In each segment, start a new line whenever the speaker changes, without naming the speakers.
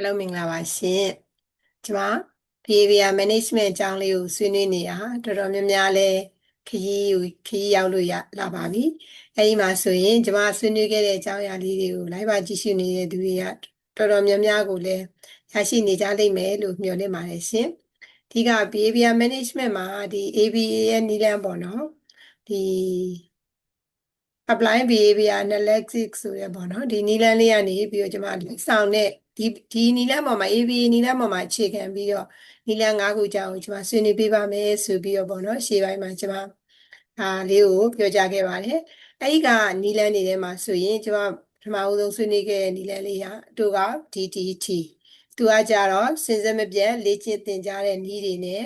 အားလုံးမင်္ဂလာပါရှင်ကျွန်မ behavior management အကြောင်းလေးကိုဆွေးနွေးနေတာတော်တော်များများလဲခရီးကိုခရီးရောက်လို့ရလာပါပြီအဲဒီမှာဆိုရင်ကျွန်မဆွေးနွေးခဲ့တဲ့အကြောင်းအရာလေးတွေကို live ပါကြည့်ရှုနေတဲ့သူတွေကတော်တော်များများကိုလည်းရရှိနေကြလိမ့်မယ်လို့မျှော်လင့်ပါတယ်ရှင်ဒီက behavior management မှာဒီ ABA ရဲ့နည်းလမ်းပေါ့နော်ဒီ apply behavior analytics ဆိုရပေါ့နော်ဒီနည်းလမ်းလေးကနေပြီးတော့ကျွန်မလက်ဆောင်တဲ့ ဒီဒီနီလန်းပေါ်မှာ ABA နီလန်းပေါ်မှာအခြေခံပြီးတော့နီလန်း၅ခုကြောင်းကိုကျွန်မဆွေးနွေးပေးပါမယ်ဆိုပြီးတော့ပေါ့နော်ရှေ့ပိုင်းမှာကျွန်မဒါလေးကိုပြောကြားခဲ့ပါတယ်အဲဒီကနီလန်းနေထဲမှာဆိုရင်ကျွန်မပထမဦးဆုံးဆွေးနွေးခဲ့တဲ့နီလန်းလေးဟာသူက DTT သူကကြတော့စင်စက်မပြတ်လေ့ကျင့်သင်ကြားတဲ့နည်းတွေနဲ့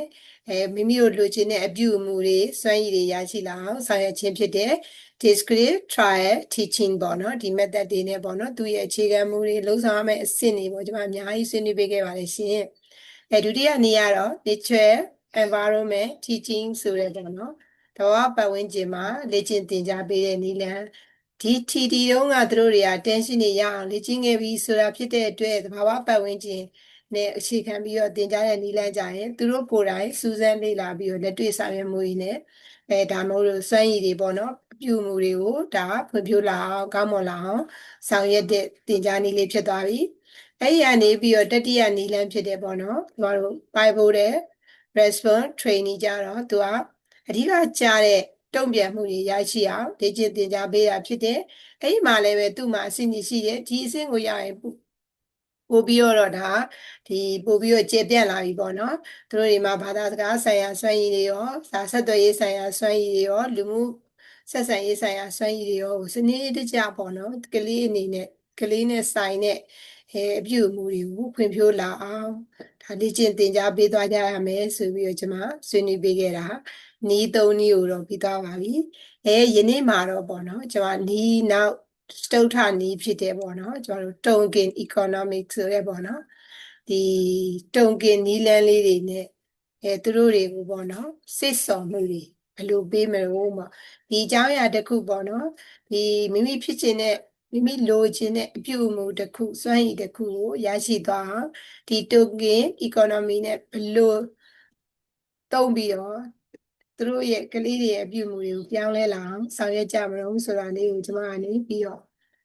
အဲမိမိတို့လိုချင်တဲ့အပြုအမူတွေစွမ်းရည်တွေရရှိလာအောင်ဆောင်ရွက်ခြင်းဖြစ်တဲ့ descriptive trial teaching ပေါ့နော်ဒီ method တွေနဲ့ပေါ့နော်သူရဲ့အခြေခံမူတွေလုံးဆောင်ရမယ့်အဆင့်တွေပေါ့ကျွန်မအများကြီးဆွေးနွေးပေးခဲ့ပါတယ်ရှင်အဲဒုတိယနေ့ကတော့ nature environment teaching ဆိုတဲ့ပေါ့နော်တဘာဝပတ်ဝန်းကျင်မှာလေ့ကျင့်သင်ကြားပေးတဲ့နည်းလမ်းဒီ TD တုန်းကသူတို့တွေက tension တွေရအောင်လေ့ကျင့်ခဲ့ပြီးဆိုတာဖြစ်တဲ့အတွက်တဘာဝပတ်ဝန်းကျင်နဲ့အခြေခံပြီးတော့သင်ကြားတဲ့နည်းလမ်းကြရင်သူတို့ကိုယ်တိုင်စူးစမ်းလေ့လာပြီးတော့လက်တွေ့ဆောင်ရွက်မှုတွေနဲ့ အဲဒါမှမဟုတ်စွမ်းရည်တွေပေါ့နော်အပြုမှုတွေကိုဒါဖွံ့ဖြိုးလာအောင်ကောင်းမွန်လာအောင်ဆောင်ရွက်တဲ့သင်ကြားနည်းလေးဖြစ်သွားပြီအဲ့ဒီကနေပြီးတော့တတိယနည်းလမ်းဖြစ်တယ်ပေါ့နော်ကျွန်တော်တို့ Bible တဲ့ response training ကြတော့သူကအဓိကကြားတဲ့တုံ့ပြန်မှုတွေရရှိအောင်လေ့ကျင့်သင်ကြားပေးတာဖြစ်တယ်အဲ့ဒီမှာလည်းပဲသူ့မှာအဆင့်ကြီးရှိတယ်ဒီအဆင့်ကိုရရင် ပို့ပြီးတော့ဒါဒီပို့ပြီးတော့ကျေပြန့်လာပြီပေါ့နော်သူတို့တွေမှာဘာသာစကားဆိုင်ရာစွမ်းရည်တွေရောစာဆက်သွယ်ရေးဆိုင်ရာစွမ်းရည်တွေရောလူမှုဆက်ဆံရေးဆိုင်ရာစွမ်းရည်တွေရောစနစ်တကျပေါ့နော်ကလေးအနေနဲ့ကလေးနဲ့ဆိုင်တဲ့အဲအပြုအမူတွေကိုဖွံ့ဖြိုးလာအောင်ဒါလေ့ကျင့်သင်ကြားပေးသွားကြရမယ်ဆိုပြီးတော့ကျွန်မဆွေးနွေးပေးခဲ့တာနီးသုံးနီးကိုတော့ပြီးသွားပါပြီအဲယနေ့မှာတော့ပေါ့နော်ကျွန်မနီးနောက် စတုထနီးဖြစ်တယ်ပေါ့နော်ကျွန်တော်တို့ token economic ဆိုရဲပေါ့နော်ဒီတုံကင်နီးလန်းလေးတွေနဲ့အဲသူတို့တွေကိုပေါ့နော်စစ်စော်မှုတွေဘယ်လိုပေးမလို့မဒီအကြောင်းအရာတစ်ခုပေါ့နော်ဒီမိမိဖြစ်ခြင်းနဲ့မိမိလိုချင်တဲ့အပြုအမူတစ်ခုစွမ်းရည်တစ်ခုကိုရရှိသွားအောင်ဒီတိုကင် economy နဲ့ဘယ်လိုတုံးပြီးတော့ သူတို့ရဲ့ကလေးတွေရဲ့အပြုအမူတွေကိုပြောင်းလဲလာအောင်ဆောင်ရွက်ကြမလို့ဆိုတာလေးကိုကျွန်မကနေပြီးတော့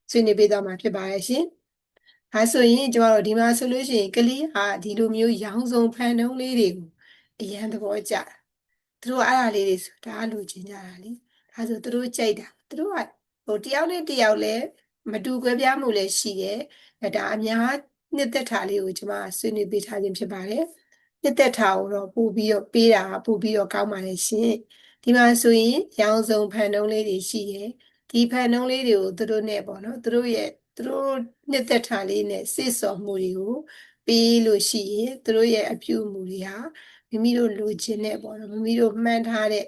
ဆွေးနွေးပေးသွားမှာဖြစ်ပါရဲ့ရှင်။ဒါဆိုရင်ကျွန်တော်တို့ဒီမှာဆိုလို့ရှိရင်ကလေးဟာဒီလိုမျိုးရောင်စုံဖန်တုံးလေးတွေကိုအရန်သဘောကျတာ။သူတို့အဲ့ဒါလေးတွေဆိုတာလိုချင်ကြတာလေ။ဒါဆိုသူတို့ကြိုက်တာ။သူတို့ကဟိုတယောက်နဲ့တယောက်လည်းမတူကွဲပြားမှုလည်းရှိတယ်။ဒါအများနှစ်သက်တာလေးကိုကျွန်မဆွေးနွေးပေးထားခြင်းဖြစ်ပါတယ်။ နှစ်သက်တာကိုတော့ပို့ပြီးတော့ပေးတာပို့ပြီးတော့ကောင်းပါလေရှင်။ဒီမှာဆိုရင်ရောင်စုံဖန်တုံးလေးတွေရှိတယ်။ဒီဖန်တုံးလေးတွေကိုသူတို့နဲ့ပေါ့နော်သူတို့ရဲ့သူတို့နှစ်သက်တာလေးနဲ့စိတ်စော်မှုတွေကိုပေးလို့ရှိရင်သူတို့ရဲ့အပြုအမူတွေဟာမိမိတို့လိုချင်တဲ့ပေါ့နော်မိမိတို့မှန်းထားတဲ့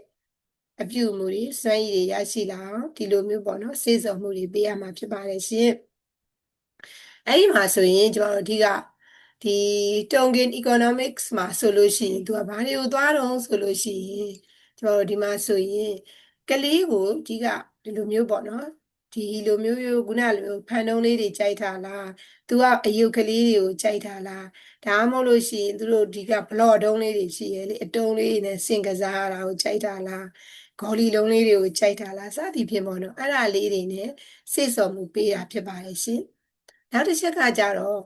အပြုအမူတွေစွမ်းရည်တွေရရှိလာအောင်ဒီလိုမျိုးပေါ့နော်စိတ်စော်မှုတွေပေးရမှာဖြစ်ပါတယ်ရှင်အဲ့ဒီမှာဆိုရင်ကျွန်တော်တို့အဓိက ဒီ Tongan Economics မှာဆိုလို့ရှိရင်သူကဘာတွေကိုသွားတော့ဆိုလို့ရှိရင်ကျွန်တော်တို့ဒီမှာဆိုရင်ကလေးကိုအဓိကဒီလိုမျိုးပေါ့နော်ဒီလိုမျိုးမျိုးခုနလိုမျိုးဖန်တုံးလေးတွေကြိုက်တာလားသူကအယုတ်ကလေးတွေကိုကြိုက်တာလားဒါမှမဟုတ်လို့ရှိရင်သူတို့ဒီကဘလော့တုံးလေးတွေရှိရဲ့လေအတုံးလေးနဲ့စင်ကစားရတာကိုကြိုက်တာလားဂေါ်လီလုံးလေးတွေကိုကြိုက်တာလားစသည်ဖြင့်ပေါ့နော်အဲ့ဒါလေးတွေနဲ့စိတ်စော်မှုပေးတာဖြစ်ပါရဲ့ရှင်နောက်တစ်ချက်ကကြတော့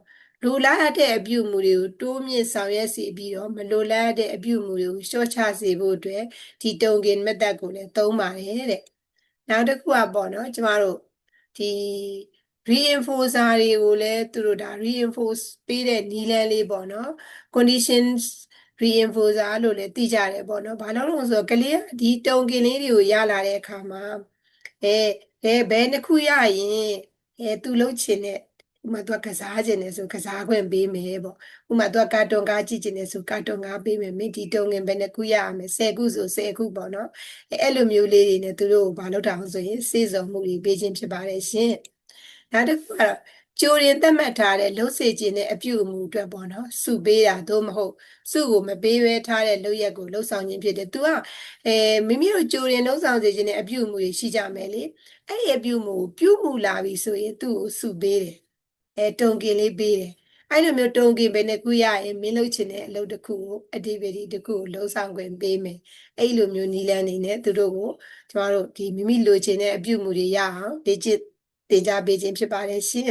လိုလားတဲ့အပြုအမူတွေကိုတိုးမြင့်ဆောင်ရွက်စေပြီးတော့မလိုလားတဲ့အပြုအမူတွေကိုရှော့ချစေဖို့အတွက်ဒီတုံကင် method ကိုလည်းသုံးပါတယ်တဲ့နောက်တစ်ခုကပေါ့နော်ကျမတို့ဒီ reinforcer တွေကိုလည်းသူတို့ဒါ reinforce ပေးတဲ့နည်းလမ်းလေးပေါ့နော် conditions reinforcer လို့လည်းသိကြတယ်ပေါ့နော်ဘာလို့လဲဆိုတော့ကလေးဒီတုံကင်လေးတွေကိုရလာတဲ့အခါမှာအဲဘယ်ဘယ်တစ်ခုရရင်အဲသူလှုပ်ချင်တဲ့ ဥမာသူကကစားခြင်းနဲ့ဆိုကစားခွင့်ပေးမယ်ပေါ့ဥမာသူကကာတွန်ကားကြည့်ခြင်းနဲ့ဆိုကာတွန်ကားပေးမယ်မင်းဒီတုံငင်ဘယ်နှခုရရမယ်10ခုဆို10ခုပေါ့နော်အဲအဲ့လိုမျိုးလေးတွေနဲ့သူတို့ဘာလုပ်တာအောင်ဆိုရင်စေစုံမှုတွေပေးခြင်းဖြစ်ပါတယ်ရှင်နောက်တစ်ခုကတော့ကြိုရင်သတ်မှတ်ထားတဲ့လှုပ်စေခြင်းနဲ့အပြုအမူအတွက်ပေါ့နော်စုပေးတာသို့မဟုတ်စုကိုမပေးဘဲထားတဲ့လုပ်ရက်ကိုလှုပ်ဆောင်ခြင်းဖြစ်တယ်။ तू ကအဲမိမိတို့ကြိုရင်လှုပ်ဆောင်စေခြင်းနဲ့အပြုအမူတွေရှိကြမယ်လေ။အဲ့ဒီအပြုအမူပြုမှုလာပြီဆိုရင်သူ့ကိုစုပေးတယ် အဲတုံကင်လေးပေးတယ်အဲ့လိုမျိုးတုံကင်ပဲနဲ့ခုရရင်မင်းလုပ်ချင်တဲ့အလုပ်တစ်ခုကို activity တစ်ခုကိုလှုပ်ဆောင်ခွင့်ပေးမယ်အဲ့လိုမျိုးနီလန်းနေနဲ့သူတို့ကိုကျမတို့ဒီမိမိလိုချင်တဲ့အပြုအမူတွေရအောင်လေ့ကျင့်သင်ကြားပေးခြင်းဖြစ်ပါတယ်ရှင်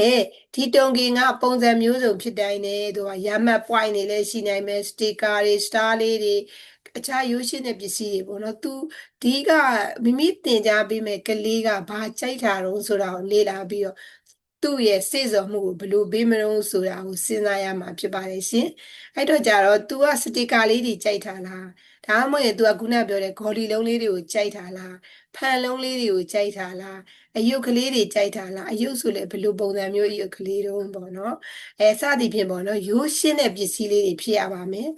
အဲဒီတုံကင်ကပုံစံမျိုးစုံဖြစ်တိုင်းနဲ့သူကရမတ် point တွေလည်းရှိနိုင်မယ် sticker တွေ star လေးတွေအခြားရိုးရှင်းတဲ့ပစ္စည်းတွေပေါ့နော်သူဒီကမိမိသင်ကြားပေးမဲ့ကလေးကဘာကြိုက်တာတော့ဆိုတာကိုလေ့လာပြီးတော့ သူ့ရဲ့စေ့စော်မှုကိုဘယ်လိုပေးမလို့ဆိုတာကိုစဉ်းစားရမှာဖြစ်ပါတယ်ရှင်အဲ့တော့ကြတော့ तू ကစတီကာလေးတွေကြိုက်တာလား ဒါမှမဟုတ်ရင် तू ကခုနပြောတဲ့ဂေါ်လီလုံးလေးတွေကိုကြိုက်တာလားဖန်လုံးလေးတွေကိုကြိုက်တာလားအယုတ်ကလေးတွေကြိုက်တာလားအယုတ်ဆိုလည်းဘယ်လိုပုံစံမျိုးအယုတ်ကလေးတုံးပေါ့နော်အဲစသည်ဖြင့်ပေါ့နော်ရိုးရှင်းတဲ့ပစ္စည်းလေးတွေဖြစ်ရပါမယ်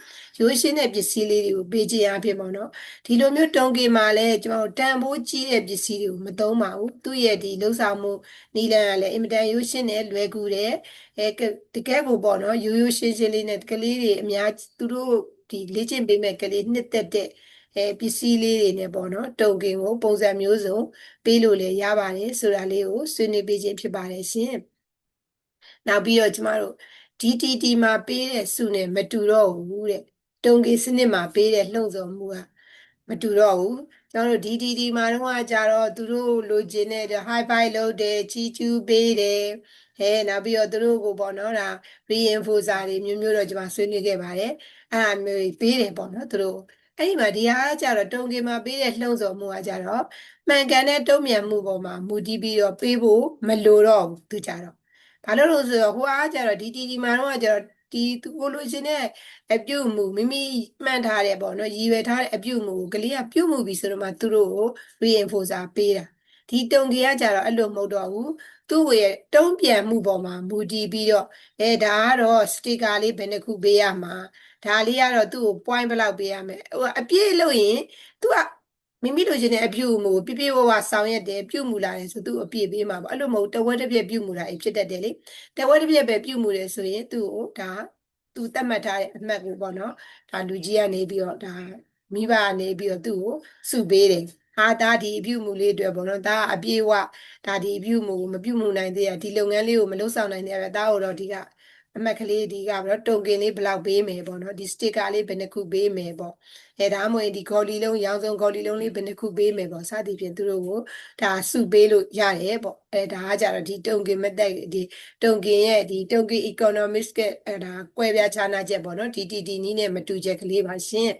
ရိုးရှင်းတဲ့ပစ္စည်းလေးတွေကိုပေးခြင်းအဖြစ်ပေါ့နော်ဒီလိုမျိုးတုံကေမှာလည်းကျွန်တော်တန်ဖိုးကြီးတဲ့ပစ္စည်းတွေကိုမသုံးပါဘူးသူ့ရဲ့ဒီလှုပ်ဆောင်မှုနီလန်ကလည်းအင်မတန်ရိုးရှင်းတဲ့လွယ်ကူတဲ့အဲတကယ်ကိုပေါ့နော်ရိုးရိုးရှင်းရှင်းလေးနဲ့ကလေးတွေအများသူတို့ ဒီလေ့ကျင့်ပေးမဲ့ကလေးနှစ်သက်တဲ့အဲပစ္စည်းလေးတွေနဲ့ပေါ့နော်တုံကင်ကိုပုံစံမျိုးစုံပေးလို့လည်းရပါတယ်ဆိုတာလေးကိုဆွေးနွေးပေးခြင်းဖြစ်ပါတယ်ရှင်နောက်ပြီးတော့ကျမတို့ DTT မှာပေးတဲ့စုနဲ့မတူတော့ဘူးတဲ့တုံကင်စနစ်မှာပေးတဲ့လှုံ့ဆော်မှုကမတူတော့ဘူးကျွန်တော်တို့ DTT မှာတော့ကြတော့သူတို့လိုချင်တဲ့ high five လုပ်တယ်ချီကျူးပေးတယ်ဟဲနောက်ပြီးတော့သူတို့ကိုပေါ့နော်ဒါ reinforcer တွေမျိုးမျိုးတော့ကျွန်မဆွေးနွေးခဲ့ပါတယ် အဲ့ဒါမျိုးပေးတယ်ပေါ့နော်သူတို့အဲ့ဒီမှာဒီဟာကကြတော့တုံကင်မှာပေးတဲ့လှုံ့ဆော်မှုကကြတော့မှန်ကန်တဲ့တုံ့ပြန်မှုပေါ်မှာမူတည်ပြီးတော့ပေးဖို့မလိုတော့ဘူးသူကြတော့ဘာလို့လို့ဆိုတော့ဟိုအားကြတော့ဒီတီတီမှာတော့ကြတော့ဒီသူကိုလိုချင်တဲ့အပြုတ်မှုမိမိမှန်ထားတယ်ပေါ့နော်ရည်ရွယ်ထားတဲ့အပြုတ်မှုကိုကလေးကပြုတ်မှုပြီဆိုတော့မှသူတို့ကို reinforcer ပေးတာဒီတုံကြီးကကြတော့အဲ့လိုမဟုတ်တော့ဘူးသူ့ရဲ့တုံးပြန်မှုပေါ်မှာမူတည်ပြီးတော့အဲဒါကတော့စတီကာလေးဘယ်နှခုပေးရမှာ ဒါလေးကတော့သူ့ကို point ဘယ်လောက်ပေးရမယ်ဟိုအပြည့်လို့ရင်သူကမိမိလိုချင်တဲ့အပြုအမူပြပြဝဝဆောင်ရက်တယ်ပြုမှုလာတယ်ဆိုသူ့အပြည့်ပေးမှာပေါ့အဲ့လိုမဟုတ်တဝက်တစ်ပြည့်ပြုမှုလာရင်ဖြစ်တတ်တယ်လေတဝက်တစ်ပြည့်ပဲပြုမှုတယ်ဆိုရင်သူ့ကိုဒါသူသတ်မှတ်ထားတဲ့အမှတ်ကိုပေါ့နော်ဒါလူကြီးကနေပြီးတော့ဒါမိဘကနေပြီးတော့သူ့ကိုစုပေးတယ်ဟာဒါဒီအပြုမှုလေးအတွက်ပေါ့နော်ဒါအပြည့်ဝဒါဒီအပြုမှုကိုမပြုမှုနိုင်သေးရဒီလုပ်ငန်းလေးကိုမလုပ်ဆောင်နိုင်သေးရဒါကိုတော့ဒီက အမှတ်ကလေးဒီကပေါ့တုံကင်လေးဘယ်လောက်ပေးမယ်ပေါ့နော်ဒီစတစ်ကာလေးဘယ်နှခုပေးမယ်ပေါ့အဲဒါမှမဟုတ်ဒီဂေါ်လီလုံးရောင်းစုံဂေါ်လီလုံးလေးဘယ်နှခုပေးမယ်ပေါ့စသည်ဖြင့်သူတို့ကိုဒါစုပေးလို့ရတယ်ပေါ့အဲဒါကကြတော့ဒီတုံကင်မတက်ဒီတုံကင်ရဲ့ဒီတုံကင် economics ကအဲဒါကွဲပြားခြားနားချက်ပေါ့နော်ဒီဒီဒီနည်းနဲ့မတူချက်ကလေးပါရှင်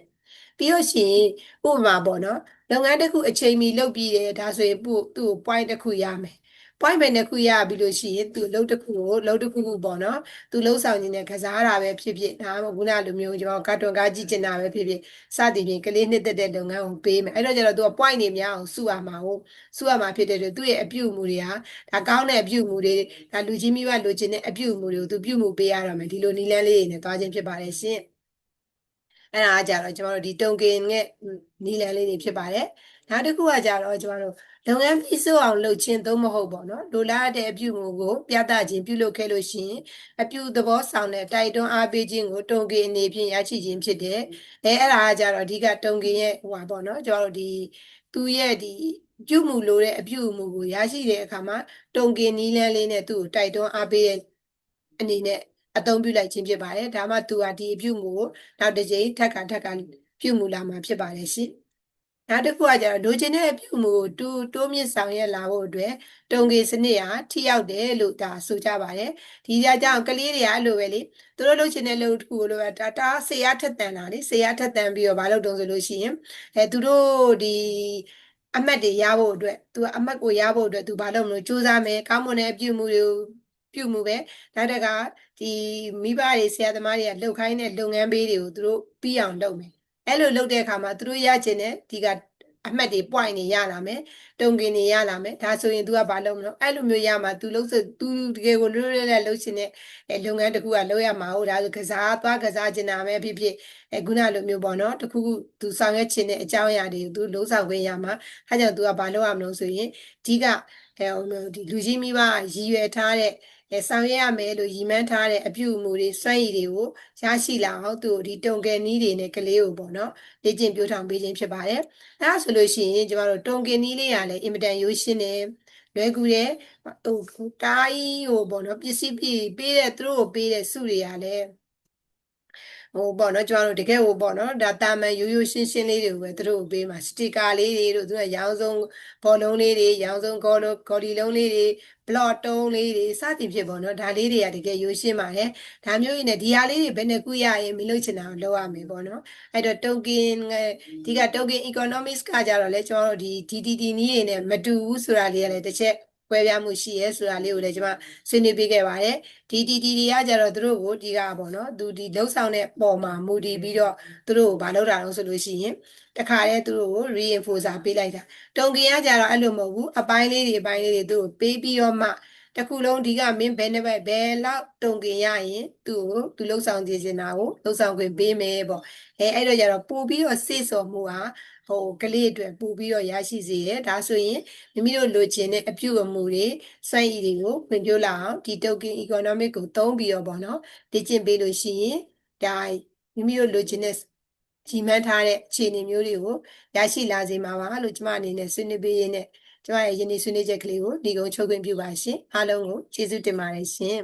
ပြီးလို့ရှိရင်ဥပမာပေါ့နော်လုပ်ငန်းတစ်ခုအချိန်မီလုပ်ပြီးတယ်ဒါဆိုရင်ပို့သူ့ကို point တစ်ခုရမယ် point ပဲတစ်ခုရပြီလို့ရှိရင်သူလှုပ်တစ်ခုကိုလှုပ်တစ်ခုခုပေါ့နော်သူလှုပ်ဆောင်နေတဲ့ကစားတာပဲဖြစ်ဖြစ်ဒါမှမဟုတ်ခုနလိုမျိုးကျွန်တော်ကာတွန်ကားကြည့်ချင်တာပဲဖြစ်ဖြစ်စသည်ဖြင့်ကလေးနှစ်သက်တဲ့လုပ်ငန်းကိုပေးမယ်အဲ့တော့ကျတော့သူက point တွေများအောင်စုရမှာဟုတ်စုရမှာဖြစ်တဲ့အတွက်သူ့ရဲ့အပြုအမူတွေဟာဒါကောင်းတဲ့အပြုအမူတွေဒါလူကြီးမိဘလိုချင်တဲ့အပြုအမူတွေကိုသူပြုမှုပေးရတော့မယ်ဒီလိုနီလန်းလေးတွေနဲ့သွားခြင်းဖြစ်ပါတယ်ရှင်အဲ့ဒါကကြတော့ကျွန်တော်တို့ဒီတုံကင်ရဲ့နီလန်းလေးတွေဖြစ်ပါတယ်နောက်တစ်ခုကကြတော့ကျွန်တော်တို့ လုပ်ငန်းပြီးစိုးအောင်လုပ်ခြင်းသုံးမဟုတ်ပေါ့နော်လိုလားတဲ့အပြုမူကိုပြသခြင်းပြုလုပ်ခဲ့လို့ရှိရင်အပြုသဘောဆောင်တဲ့တိုက်တွန်းအားပေးခြင်းကိုတုံကင်အနေဖြင့်ရရှိခြင်းဖြစ်တယ်အဲအဲ့ဒါကကြတော့အဓိကတုံကင်ရဲ့ဟိုပါပေါ့နော်ကျွန်တော်တို့ဒီသူရဲ့ဒီပြုမှုလိုတဲ့အပြုအမူကိုရရှိတဲ့အခါမှာတုံကင်နီးလန်းလေးနဲ့သူ့ကိုတိုက်တွန်းအားပေးတဲ့အနေနဲ့အသုံးပြုလိုက်ခြင်းဖြစ်ပါတယ်ဒါမှသူကဒီအပြုမှုကိုနောက်တစ်ကြိမ်ထပ်ခါထပ်ခါပြုမှုလာမှာဖြစ်ပါတယ်ရှင် နောက်တစ်ခုကကျတော့လိုချင်တဲ့အပြုမှုကိုတူတိုးမြင့်ဆောင်ရွက်လာဖို့အတွက်တုံကေစနစ်ဟာထိရောက်တယ်လို့ဒါဆိုကြပါတယ်ဒီကြကြောင့်ကလေးတွေကအဲ့လိုပဲလေသူတို့လိုချင်တဲ့လုပ်တစ်ခုကိုလိုပဲဒါတာဆေးရထက်တန်တာလေဆေးရထက်တန်ပြီးတော့မလုပ်တုံးဆိုလို့ရှိရင်အဲသူတို့ဒီအမတ်တွေရဖို့အတွက်သူကအမတ်ကိုရဖို့အတွက်သူဘာလုပ်မလို့စူးစမ်းမယ်ကောင်းမွန်တဲ့အပြုမှုတွေကိုပြုမှုပဲနောက်တကဒီမိဘတွေဆရာသမားတွေကလှုပ်ခိုင်းတဲ့လုပ်ငန်းပေးတွေကိုသူတို့ပြီးအောင်လုပ်မယ် အဲ့လိုလုပ်တဲ့အခါမှာသူတို့ရချင်တဲ့ဒီကအမှတ်တွေ point တွေရလာမယ်တုံကင်တွေရလာမယ်ဒါဆိုရင် तू ကဘာလုပ်မလို့အဲ့လိုမျိုးရမှာ तू လုပ်စ तू တကယ်ကိုလွတ်လွတ်လပ်လုပ်ချင်တဲ့အဲလုပ်ငန်းတစ်ခုကလုပ်ရမှာဟုတ်ဒါဆိုကစားသွားကစားချင်တာပဲဖြစ်ဖြစ်အဲခုနလိုမျိုးပေါ့နော်တခုခု तू ဆောင်ရွက်ချင်တဲ့အကြောင်းအရာတွေကို तू လုံးဆောင်ခွင့်ရမှာအဲကြောင့် तू ကဘာလုပ်ရမလို့ဆိုရင်အဓိကအဲဒီလူကြီးမိဘရည်ရွယ်ထားတဲ့အဲ ဆောင်ရွက်ရမယ်လို့ရည်မှန်းထားတဲ့အပြုအမူတွေစွမ်းရည်တွေကိုရရှိလာအောင်သူဒီတုံကယ်နီးတွေနဲ့ကလေးကိုပေါ့နော်လေ့ကျင့်ပြိုးထောင်ပေးခြင်းဖြစ်ပါတယ်အဲဒါဆိုလို့ရှိရင်ကျမတို့တုံကယ်နီးလေးရလည်းအင်မတန်ရိုးရှင်းတယ်လွယ်ကူတယ်ဟိုတားကြီးဟိုပေါ့နော်ပစ္စည်းပြည့်ပေးတဲ့သူတို့ကိုပေးတဲ့စုတွေကလည်း ဟိုပေါ့နော်ကျွန်တော်တို့တကယ်ဟိုပေါ့နော်ဒါတာမန်ရိုးရိုးရှင်းရှင်းလေးတွေကိုပဲသူတို့ကိုပေးမှာစတစ်ကာလေးတွေတို့သူကရောင်းဆုံးဘောလုံးလေးတွေရောင်းဆုံးဂေါ်လုံးဂေါ်ဒီလုံးလေးတွေဘလော့တုံးလေးတွေစသည်ဖြင့်ပေါ့နော်ဒါလေးတွေကတကယ်ရိုးရှင်းပါတယ်ဒါမျိုးကြီးနဲ့ဒီဟာလေးတွေဘယ်နှခုရရင်မလုပ်ချင်တာကိုလုပ်ရမယ်ပေါ့နော်အဲ့တော့ token ဒီက token economics ကကြတော့လေကျွန်တော်တို့ဒီ DTD နည်းရနဲ့မတူဘူးဆိုတာလေးကလည်းတစ်ချက် ကွဲပြားမှုရှိရဲဆိုတာလေးကိုလည်းကျွန်မဆွေးနွေးပေးခဲ့ပါတယ်။ DTD တွေကကြတော့သူတို့ကိုဒီကပေါ့နော်သူဒီလှုပ်ဆောင်တဲ့ပုံမှာမူတည်ပြီးတော့သူတို့ကိုမလုပ်တာလို့ဆိုလို့ရှိရင်တခါတည်းသူတို့ကို reinforcer ပေးလိုက်တာတုံကင်ကကြတော့အဲ့လိုမဟုတ်ဘူးအပိုင်းလေးတွေအပိုင်းလေးတွေသူ့ကိုပေးပြီးတော့မှ တခုလုံးဒီကမင်းဘယ်နှဘက်ဘယ်လောက်တုံကင်ရရင်သူ့ကိုသူလှုပ်ဆောင်ခြင်းတာကိုလှုပ်ဆောင်ခွင့်ပေးမယ်ပေါ့အဲအဲ့တော့ကြတော့ပို့ပြီးတော့စေ့စော်မှုဟာဟိုကလေးအတွက်ပို့ပြီးတော့ရရှိစေတယ်ဒါဆိုရင်မိမိတို့လိုချင်တဲ့အပြုအမူတွေစွမ်းရည်တွေကိုဖွံ့ဖြိုးလာအောင်ဒီ token economic ကိုသုံးပြီးတော့ပေါ့နော်လေ့ကျင့်ပေးလို့ရှိရင်ဒါမိမိတို့လိုချင်တဲ့ကြီးမှန်းထားတဲ့အခြေအနေမျိုးတွေကိုရရှိလာစေမှာပါလို့ကျွန်မအနေနဲ့ဆွေးနွေးပေးရင်းနဲ့ ကျွန်မရဲ့ယနေ့ဆွေးနွေးချက်ကလေးကိုဒီကုန်းချုပ်ခွင့်ပြုပါရှင်အားလုံးကိုကျေးဇူးတင်ပါတယ်ရှင်